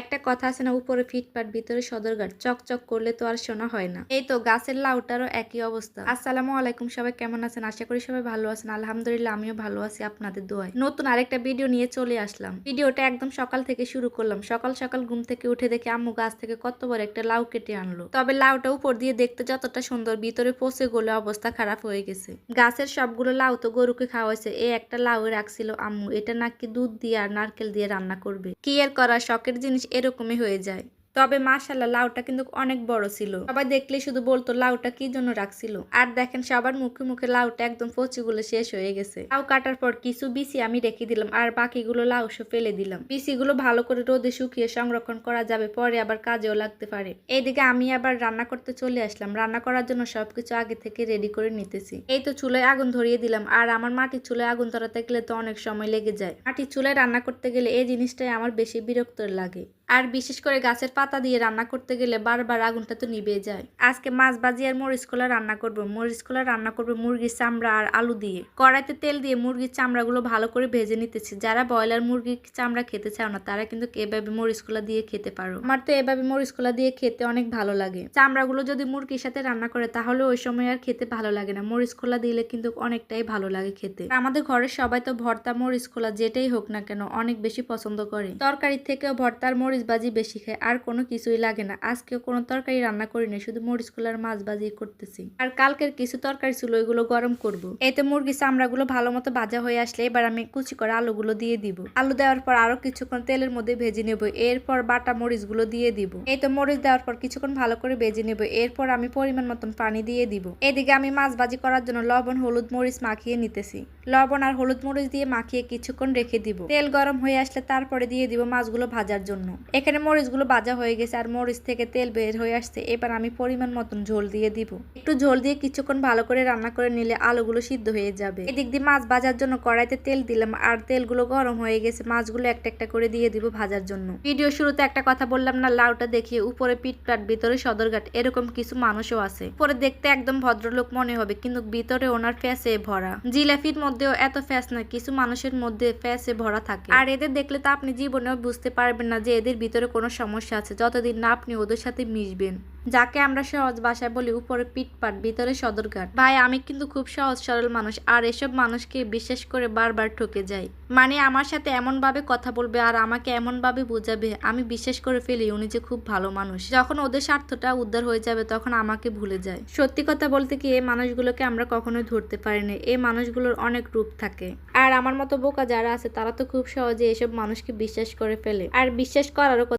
একটা কথা আছে না, উপরে ফিটপাট ভিতরে সদরঘাট, চকচক করলে তো আর শোনা হয় না। এই তো, গাছের লাউটারও একই অবস্থা। আসসালামু আলাইকুম, সবাই কেমন আছেন? আশা করি সবাই ভালো আছেন। আলহামদুলিল্লাহ, আমিও ভালো আছি আপনাদের দোয়ায়। নতুন আরেকটা ভিডিও নিয়ে চলে আসলাম। ভিডিওটা একদম সকাল থেকে শুরু করলাম। সকাল সকাল ঘুম থেকে উঠে দেখে আম্মু গাছ থেকে কত বড় একটা লাউ কেটে আনলো। তবে লাউটা উপর দিয়ে দেখতে যতটা সুন্দর, ভিতরে পচে গলে অবস্থা খারাপ হয়ে গেছে। গাছের সবগুলো লাউ তো গরুকে খাওয়াইছে। এ একটা লাউ রাখছিল আম্মু। এটা নাকি দুধ দিয়ে আর নারকেল দিয়ে রান্না করবে। কি এর করা শখের জিনিস এরকমই হয়ে যায়। তবে মাশাল্লাহ লাউটা কিন্তু অনেক বড় ছিল। সবাই দেখলে শুধু বলতো, লাউটা কি জন্য রাখছিল? আর দেখেন সবার মুখে মুখে লাউটা একদম পচিগুলো শেষ হয়ে গেছে। লাউ কাটার পর কিছু বিসি আমি রেখে দিলাম আর বাকিগুলো লাউ ফেলে দিলাম। বিসিগুলো ভালো করে রোদে শুকিয়ে সংরক্ষণ করা যাবে, পরে আবার কাজেও লাগতে পারে। এইদিকে আমি আবার রান্না করতে চলে আসলাম। রান্না করার জন্য সবকিছু আগে থেকে রেডি করে নিতেছি। এই তো চুলায় আগুন ধরিয়ে দিলাম। আর আমার মাটির চুলায় আগুন ধরাতে গেলে তো অনেক সময় লেগে যায়। মাটির চুলায় রান্না করতে গেলে এই জিনিসটাই আমার বেশি বিরক্ত লাগে। আর বিশেষ করে গাছের পাতা দিয়ে রান্না করতে গেলে বারবার আগুনটা তো নিভে যায়। আজকে মাছ ভাজি আর মরিচ কলা রান্না করব। মরিচ কলা রান্না করব মুরগির চামড়া আর আলু দিয়ে। কড়াইতে তেল দিয়ে মুরগির চামড়াগুলো ভালো করে ভেজে নিতেছি। যারা ব্রয়লার মুরগির চামড়া খেতে চাও না, তারা কিন্তু এভাবে মরিচ কলা দিয়ে খেতে পারো। আমার তো এভাবে মরিচ কলা দিয়ে খেতে অনেক ভালো লাগে। চামড়াগুলো যদি মুরগির সাথে রান্না করে, তাহলে ওই সময় আর খেতে ভালো লাগে না। মরিচ খোলা দিলে কিন্তু অনেকটাই ভালো লাগে খেতে। আমাদের ঘরের সবাই তো ভর্তা, মরিচ খোলা যেটাই হোক না কেন অনেক বেশি পছন্দ করে। তরকারির থেকেও ভর্তার মরিচ বাজি বেশি খাই আর কোনো কিছুই লাগে না। আজকেও কোনো তরকারি রান্না করিনি, শুধু মরিচ খোলার মাছ বাজি করতেছি। আর কালকের কিছু তরকারি ছিল, ওইগুলো গরম করব। এতে মুরগি চামড়াগুলো ভালো মতো ভাজা হয়ে আসলে এবার আমি কুচি করে আলুগুলো দিয়ে দিব। আলু দেওয়ার পর আরও কিছুক্ষণ তেলের মধ্যে ভেজে নেব। এরপর বাটা মরিচগুলো দিয়ে দিব। এই তো মরিচ দেওয়ার পর কিছুক্ষণ ভালো করে ভেজে নেব। এরপর আমি পরিমাণ মতন পানি দিয়ে দিব। এদিকে আমি মাছ ভাজি করার জন্য লবণ, হলুদ মরিচ মাখিয়ে নিতেছি। লবণ আর হলুদ মরিচ দিয়ে মাখিয়ে কিছুক্ষণ রেখে দিব। তেল গরম হয়ে আসলে তারপরে দিয়ে দিব মাছগুলো ভাজার জন্য। এখানে মরিচগুলো ভাজা হয়ে গেছে আর মরিচ থেকে তেল বের হয়ে আসছে। এবার আমি পরিমাণ মতন ঝোল দিয়ে দিব। একটু ঝোল দিয়ে কিছুক্ষণ ভালো করে রান্না করে নিলে আলুগুলো সিদ্ধ হয়ে যাবে। এদিক দিয়ে মাছ ভাজার জন্য কড়াইতে তেল দিলাম আর তেলগুলো গরম হয়ে গেছে। মাছগুলো একটা একটা করে দিয়ে দিব ভাজার জন্য। ভিডিও শুরুতে একটা কথা বললাম না, লাউটা দেখিয়ে উপরে পিটপাট ভিতরে সদরঘাট, এরকম কিছু মানুষও আছে। পরে দেখতে একদম ভদ্রলোক মনে হবে, কিন্তু ভিতরে ওনার ফ্যাসে ভরা। জিলাফির মধ্যেও এত ফ্যাস নয় কিছু মানুষের মধ্যে ফ্যাসে ভরা থাকে। আর এদের দেখলে তো আপনি জীবনেও বুঝতে পারবেন না যে এদের ভিতরে কোনো সমস্যা আছে যতদিন না আপনি ওদের সাথে মিশবেন। যাকে আমরা সহজ ভাষায় বলি উপরে পিটপাট ভিতরে সদরঘাট। ভাই, আমি কিন্তু খুব সহজ, সরল মানুষ, আর এসব মানুষকে বিশ্বাস করে বারবার ঠকে যাই। মানে আমার সাথে এমন ভাবে কথা বলবে আর আমাকে এমন ভাবে বোঝাবে, আমি বিশ্বাস করে ফেলি উনি যে খুব ভালো মানুষ। যখন ওদের স্বার্থটা উদ্ধার হয়ে যাবে, তখন আমাকে ভুলে যায়। সত্যি কথা বলতে কি, এই মানুষগুলোকে আমরা কখনোই ধরতে পারিনি এই মানুষগুলোর অনেক রূপ থাকে। আর আমার মতো বোকা যারা আছে, তারা তো খুব সহজে এসব মানুষকে বিশ্বাস করে ফেলে। আর বিশ্বাস করারও